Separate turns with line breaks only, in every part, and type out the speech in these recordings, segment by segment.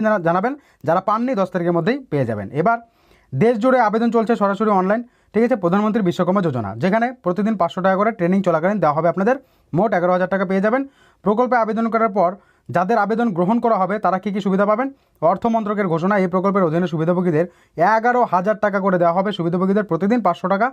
জানা- জানাবেন, যারা পাননি দশ তারিখের মধ্যেই পেয়ে যাবেন। এবার দেশ জুড়ে আবেদন চলছে সরাসরি অনলাইন ঠিক আছে? প্রধানমন্ত্রী বিশ্বকর্মা যোজনা, যেখানে প্রতিদিন পাঁচশো টাকা করে ট্রেনিং চলাকালীন দেওয়া হবে আপনাদের। মোট এগারো হাজার টাকা পেয়ে যাবেন। প্রকল্পে আবেদন করার পর যাদের আবেদন গ্রহণ করা হবে, তারা কী কী সুবিধা পাবেন? অর্থ মন্ত্রকের ঘোষণা, এই প্রকল্পের অধীনে সুবিধাভোগীদের এগারো হাজার টাকা করে দেওয়া হবে। সুবিধাভোগীদের প্রতিদিন পাঁচশো টাকা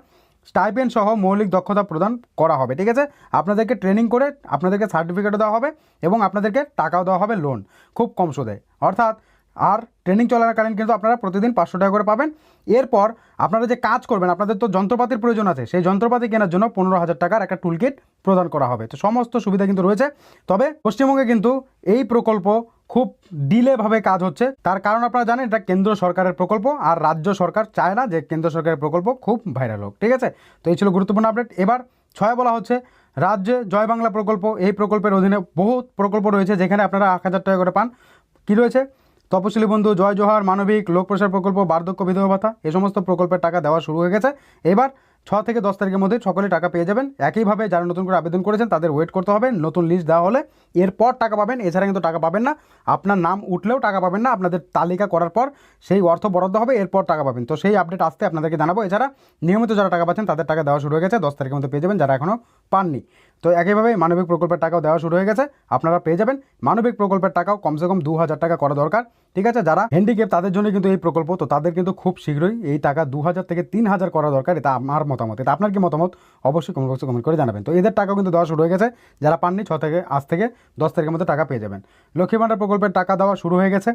স্টাইপেন্ড সহ মৌলিক দক্ষতা প্রদান করা হবে, ঠিক আছে? আপনাদেরকে ট্রেনিং করে আপনাদেরকে সার্টিফিকেটও দেওয়া হবে এবং আপনাদেরকে টাকাও দেওয়া হবে লোন খুব কম সুদে। অর্থাৎ আর ট্রেনিং চলাকালীন কিন্তু আপনারা প্রতিদিন পাঁচশো টাকা করে পাবেন। এরপর আপনারা যে কাজ করবেন, আপনাদের তো যন্ত্রপাতির প্রয়োজন আছে, সেই যন্ত্রপাতি কেনার জন্য পনেরো হাজার টাকার একটা টুলকিট প্রদান করা হবে। তো সমস্ত সুবিধা কিন্তু রয়েছে। তবে পশ্চিমবঙ্গে কিন্তু এই প্রকল্প খুব ডিলেভাবে কাজ হচ্ছে। তার কারণ আপনারা জানেন, এটা কেন্দ্র সরকারের প্রকল্প আর রাজ্য সরকার চায় না যে কেন্দ্র সরকারের প্রকল্প খুব ভাইরাল হোক। ঠিক আছে? তো এই ছিল গুরুত্বপূর্ণ আপডেট এবার ছয় বলা হচ্ছে, রাজ্যে জয় বাংলা প্রকল্প, এই প্রকল্পের অধীনে বহু প্রকল্প রয়েছে যেখানে আপনারা এক হাজার টাকা করে পান। কী রয়েছে? তপশিলি বন্ধু, জয় জোহার, মানবিক লোক প্রসার প্রকল্প, বার্ধক্য বিধবা ভাতা এই সমস্ত প্রকল্পের টাকা দেওয়া শুরু হয়ে গেছে। এবার ছ থেকে দশ তারিখের মধ্যে সকলে টাকা পেয়ে যাবেন। একইভাবে যারা নতুন করে আবেদন করেছেন, তাদের ওয়েট করতে হবে। নতুন লিস্ট দেওয়া হলে এরপর টাকা পাবেন, এছাড়া কিন্তু টাকা পাবেন না। আপনার নাম উঠলেও টাকা পাবেন না। আপনাদের তালিকা করার পর সেই অর্থ বরাদ্দ হবে, এরপর টাকা পাবেন। তো সেই আপডেট আসতে আপনাদেরকে জানাব। এছাড়া নিয়মিত যারা টাকা পাচ্ছেন, তাদের টাকা দেওয়া শুরু হয়ে গেছে। দশ তারিখের মধ্যে পেয়ে যাবেন, যারা এখনও পাননি। তো একইভাবে মানবিক প্রকল্পের টাকাও দেওয়া শুরু হয়ে গেছে। আপনারা পেয়ে যাবেন। মানবিক প্রকল্পের টাকাও কমসে কম দু হাজার টাকা করা দরকার। ঠিক আছে? যারা হ্যান্ডিক্যাপ তাদের জন্য কিন্তু এই প্রকল্প, তো তাদের কিন্তু খুব শীঘ্রই এই টাকা দু হাজার থেকে তিন হাজার করা দরকার। এটা আমার মতামত? এটা আপনার কি মতামত? অবশ্যই কমেন্ট বক্সে কমেন্ট করে জানাবেন। তো এদের টাকাও কিন্তু দেওয়া শুরু হয়ে গেছে। যারা পাননি, ছ থেকে, আজ থেকে, দশ তারিখের মধ্যে টাকা পেয়ে যাবেন। লক্ষ্মী ভাণ্ডার প্রকল্পের টাকা দেওয়া শুরু হয়ে গেছে।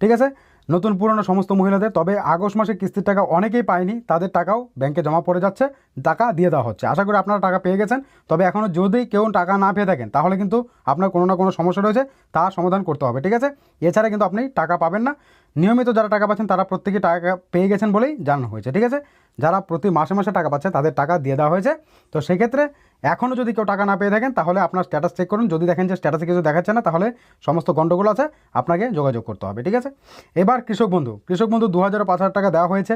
ঠিক আছে? নতুন পুরনো সমস্ত মহিলাদের, তবে আগস্ট মাসে কিস্তির টাকা অনেকেই পায়নি। তাদের টাকাও ব্যাংকে জমা পড়ে যাচ্ছে। টাকা দিয়ে দেওয়া হচ্ছে। আশা করি আপনারা টাকা পেয়ে গেছেন। তবে এখনও যদি কেউ টাকা না পেয়ে থাকেন, তাহলে কিন্তু আপনার কোনো না কোনো সমস্যা রয়েছে। তা সমাধান করতে হবে। ঠিক আছে? এছাড়া কিন্তু আপনি টাকা পাবেন না। নিয়মিত যারা টাকা পাচ্ছেন, তারা প্রত্যেকেই টাকা পেয়ে গেছেন বলেই জানানো হয়েছে। ঠিক আছে? যারা প্রতি মাসে মাসে টাকা পাচ্ছে, তাদের টাকা দিয়ে দেওয়া হয়েছে। তো সেক্ষেত্রে এখনও যদি কেউ টাকা না পেয়ে থাকেন, তাহলে আপনার স্ট্যাটাস চেক করুন। যদি দেখেন যে স্ট্যাটাসে কিছু দেখাচ্ছে না, তাহলে সমস্ত গণ্ডগোল আছে, আপনাকে যোগাযোগ করতে হবে, ঠিক আছে? এবার কৃষক বন্ধু কৃষক বন্ধু দু হাজার পাঁচ হাজার টাকা দেওয়া হয়েছে।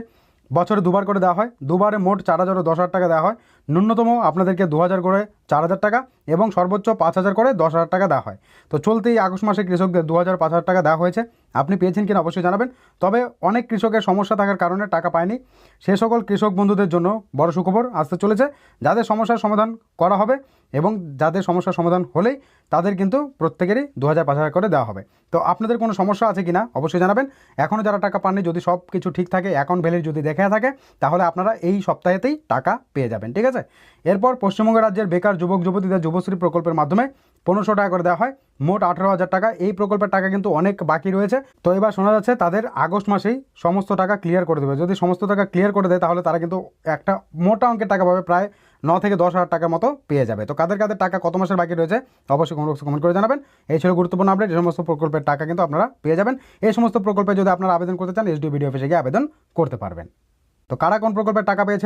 বছরে দুবার করে দেওয়া হয়। দুবারে মোট চার হাজার ও দশ হাজার টাকা দেওয়া হয়। ন্যূনতম আপনাদেরকে দু হাজার করে চার হাজার টাকা। এবং সর্বোচ্চ পাঁচ হাজার করে দশ হাজার টাকা দেওয়া হয়। তো চলতি আগস্ট মাসে কৃষকদের দু হাজার পাঁচ হাজার টাকা দেওয়া হয়েছে। আপনি পেয়েছেন কিনা অবশ্যই জানাবেন। তবে অনেক কৃষকের সমস্যা থাকার কারণে টাকা পায়নি। সে সকল কৃষক বন্ধুদের জন্য বড় সুখবর আসতে চলেছে। যাদের সমস্যার সমাধান করা হবে এবং যাদের সমস্যার সমাধান হলেই তাদের কিন্তু প্রত্যেকেরই দু হাজার পাঁচ হাজার করে দেওয়া হবে। তো আপনাদের কোনো সমস্যা আছে কিনা অবশ্যই জানাবেন। এখনও যারা টাকা পাননি, যদি সব কিছু ঠিক থাকে অ্যাকাউন্ট ভ্যালি যদি দেখা থাকে, তাহলে আপনারা এই সপ্তাহেতেই টাকা পেয়ে যাবেন, ঠিক আছে? এরপর পশ্চিমবঙ্গ রাজ্যের বেকার যুবক, যুবতীদের যুবশ্রী প্রকল্পের মাধ্যমে পনেরোশো টাকা করে দেওয়া হয়। মোট আঠেরো হাজার টাকা। এই প্রকল্পের টাকা কিন্তু অনেক বাকি রয়েছে। তো এবার শোনা যাচ্ছে তাদের আগস্ট মাসেই সমস্ত টাকা ক্লিয়ার করে দেবে। যদি সমস্ত টাকা ক্লিয়ার করে দেয়, তাহলে তারা কিন্তু একটা মোটা অঙ্কের টাকা পাবে, প্রায় ন থেকে দশ হাজার টাকার মতো পেয়ে যাবে। তো কাদের কাদের টাকা কত মাসের বাকি রয়েছে, অবশ্যই বক্সে কমেন্ট করে জানাবেন। এই ছিল গুরুত্বপূর্ণ আপডেট এই সমস্ত প্রকল্পের টাকা কিন্তু আপনারা পেয়ে যাবেন। এই সমস্ত প্রকল্পে যদি আপনারা আবেদন করতে চান এসডিও ভিডিও অফিসে গিয়ে আবেদন করতে পারবেন। তো কারা কোন প্রকল্পের টাকা পেয়েছেন